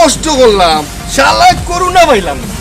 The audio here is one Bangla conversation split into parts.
কষ্ট করলাম শালা করুণা পাইলাম না।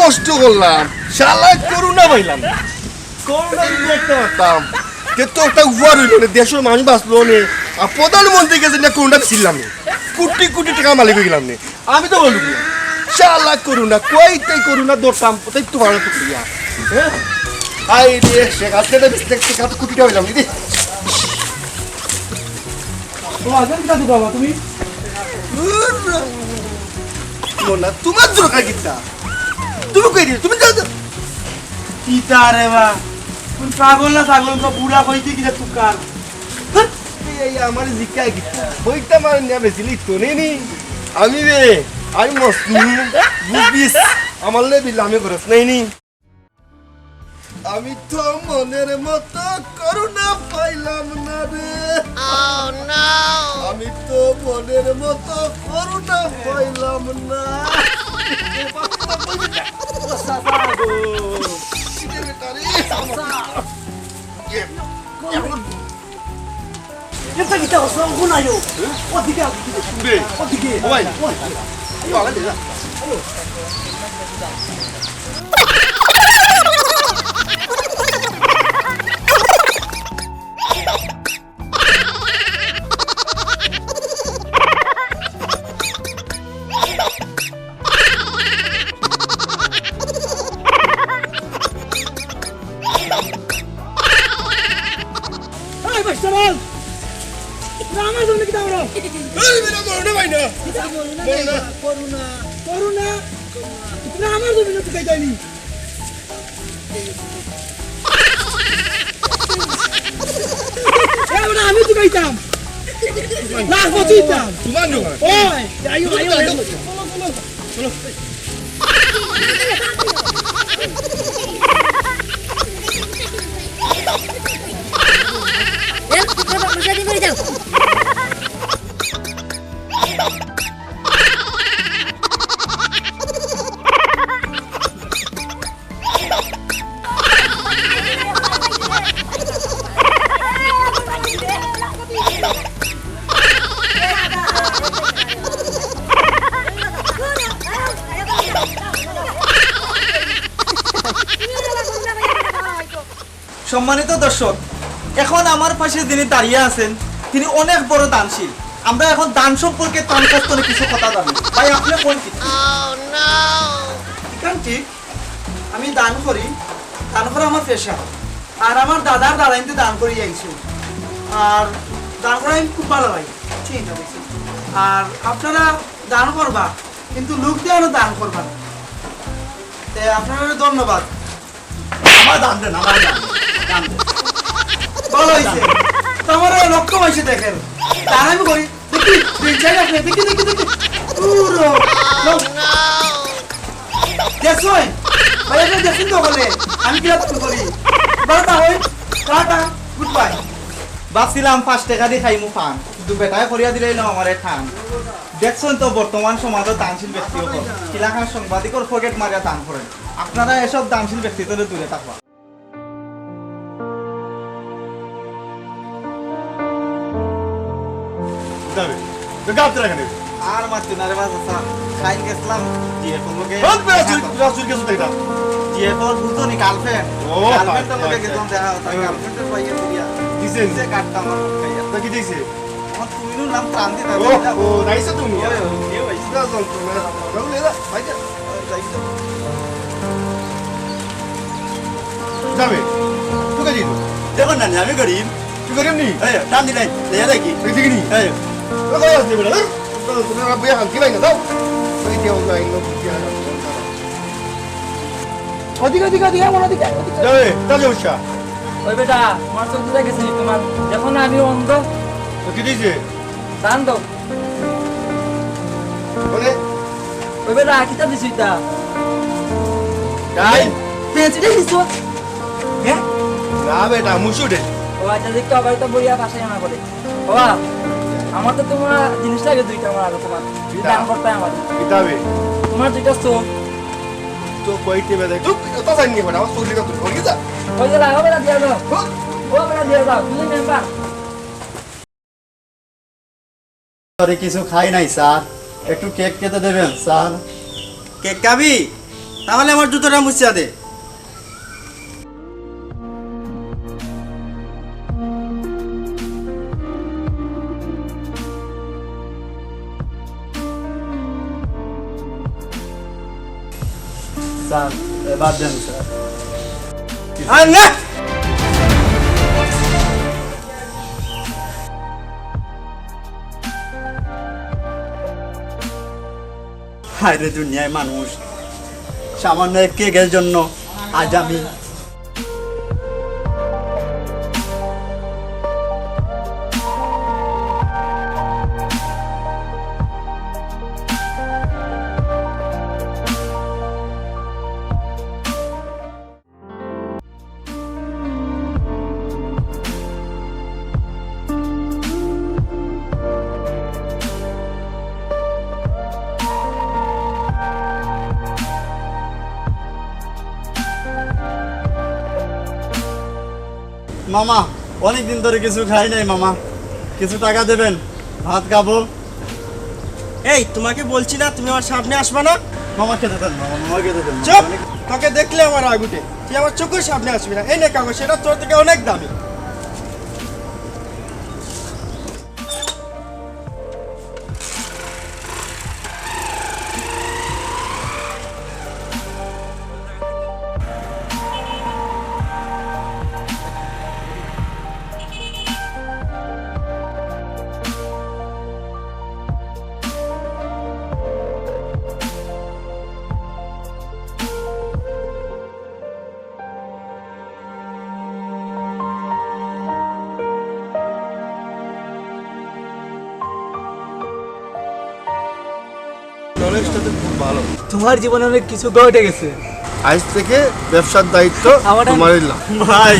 কষ্ট করলাম। শালা করুণা পাইলাম। করুণা যদি দেখতে পারতাম কিন্তু একটা উপহার হইল না দেশের মানুষ বাঁচলো নে আর প্রধানমন্ত্রী গেছে না করুণা ছিলাম কোটি কোটি টাকা মালিক হয়ে গেলাম নে। আমি তো বলব। শালা করুণা কই তাই করুণা তাই তো ভালো তো করিয়া হ্যাঁ? আই রে কোটি টাকা হইলাম দিদি বাবা তুমি? তোমার দরকার কিতা তুমি কই দিও তুমি যাও কি তারে বা। কোন পাগল না পাগল? তো বুড়া কইতে কি তুই কার? এই আমার জিকা কি? বইটা মার নিয়া বেশি লিখতো নি নি। আমি রে আমি মস্ত বুঝবিস আমার লে বিলামি করছ নাই নি। আমি তো মনের মতো করুণা পাইলাম না রে আমি তো মনের মতো করুণা পাইলাম না এটা কিটা অসং কোনায়ো ওদিকে ওদিকে ওই ভাই না। না আমার তুই যাইনি আমি তো গাইতাম লাখ বচিতাম তোমার ওই আইও আইও আইও যাও সম্মানিত দর্শক এখন আমার পাশে যিনি দাঁড়িয়ে আছেন তিনি অনেক বড় দানশীল। আমরা এখন দান সম্পর্কে তার কাছ কিছু কথা জানি ভাই আপনি কোন কি? আমি দান করি দান করা আমার পেশা। আর আমার দাদার দাদা কিন্তু দান করি আইছি আর দান করা আমি খুব ভালো লাগে ঠিক আছে আর আপনারা দান করবা কিন্তু লোক দিয়ে দান করবা না। আপনারা ধন্যবাদ। আমার দান দেন আমার দেন। ভালো হয়েছে তোমার লক্ষ্য হয়েছে দেখেন। তার আমি করি দেখি দেখি দেখি দেখি ভাই আপনি দেখুন তো বলে আমি করি? বারোটা হই টাটা গুড বাই ভাবছিলাম পাঁচ টাকা দিয়ে খাইমু পান কিন্তু বেটায় করিয়া দিলেই না আমার খান। দেখছেন তো বর্তমান সমাজত দানশীল ব্যক্তি কিলাখান সাংবাদিকর পকেট মারিয়া দান করেন। আপনারা এসব দানশীল ব্যক্তিত্বের দূরে থাকবা। যাবে তো গাবতে রাখেন আর মারতে না রে বাবা খাইন গেছিলাম। জিয়ে তোমাকে হত রাসুল রাসুল কে সুতাইটা জিয়ে তোর বুঝো নি গার্লফ্রেন্ড ও, গার্লফ্রেন্ডের লগে আচ্ছা, গেছিলাম দেখা তাই। গার্লফ্রেন্ডের পাইয়ে দিয়া দিছেন। যে কাটতাম আমার খাইয়া। তা কি দিছে? তুমিও নাম দিতে ও তুমি। তুমি যাবে। তুই না আমি গরিব। তুই করে নি? এই টান দিলাই দেখি। দেখি নি? এই। কই আসবে বড় তো তুমি না বইয়া হালকি ভাই না দাও ওই কেউ যাই নো কি আর ওদিকে ওদিকে ওদিকে আমার ওদিকে। যাবে তাজে উৎসা ওই বেটা আমার চোখ দিয়ে গেছে তোমার দেখো না আমি অন্ধ তো কি দিছে দান দাও বলে ওই বেটা কিতা দিছি তা গাই পেঁচিটা দিছো হ্যাঁ না বেটা মুসুডে ও আচ্ছা দেখতে আবার তো বইয়া পাশে আনা করে বাবা আমার তো তোমার জিনিস লাগে দুইটা আমার আগে তোমার। দান করতে আমার। কিতাবে তোমার দুইটা চোখ। তো কইতে বেদে তুই তো জানি বড় আমার চোখ দিকে তুই যা ওই যে লাগা বেটা দিয়ে দাও। ও বেটা দিয়ে দাও তুমি মেম্বার আরে কিছু খাই নাই স্যার। একটু কেক খেতে দেবেন স্যার। কেক খাবি? তাহলে আমার জুতোটা মুছিয়া দে। স্যার এবার দেন স্যার আর না হায় রে দুনিয়ায় মানুষ সামান্য এক কেকের জন্য আজ আমি মামা অনেকদিন ধরে কিছু খাই নাই মামা। কিছু টাকা দেবেন? ভাত খাব। এই তোমাকে বলছি না তুমি আমার সামনে আসবে না। মামা খেতে দেন মামা মামা খেতে দেন। চুপ! তোকে দেখলে আমার আগুটে তুই আমার চোখের সামনে আসবি না। এই নে কাগজ সেটা তোর থেকে অনেক দামি। তো খুব ভালো। তোমার জীবনে অনেক কিছু ঘটে গেছে। আজ থেকে ব্যবসার দায়িত্ব তোমারই ভাই।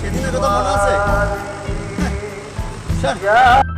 সেদিনের কথা মনে আছে স্যার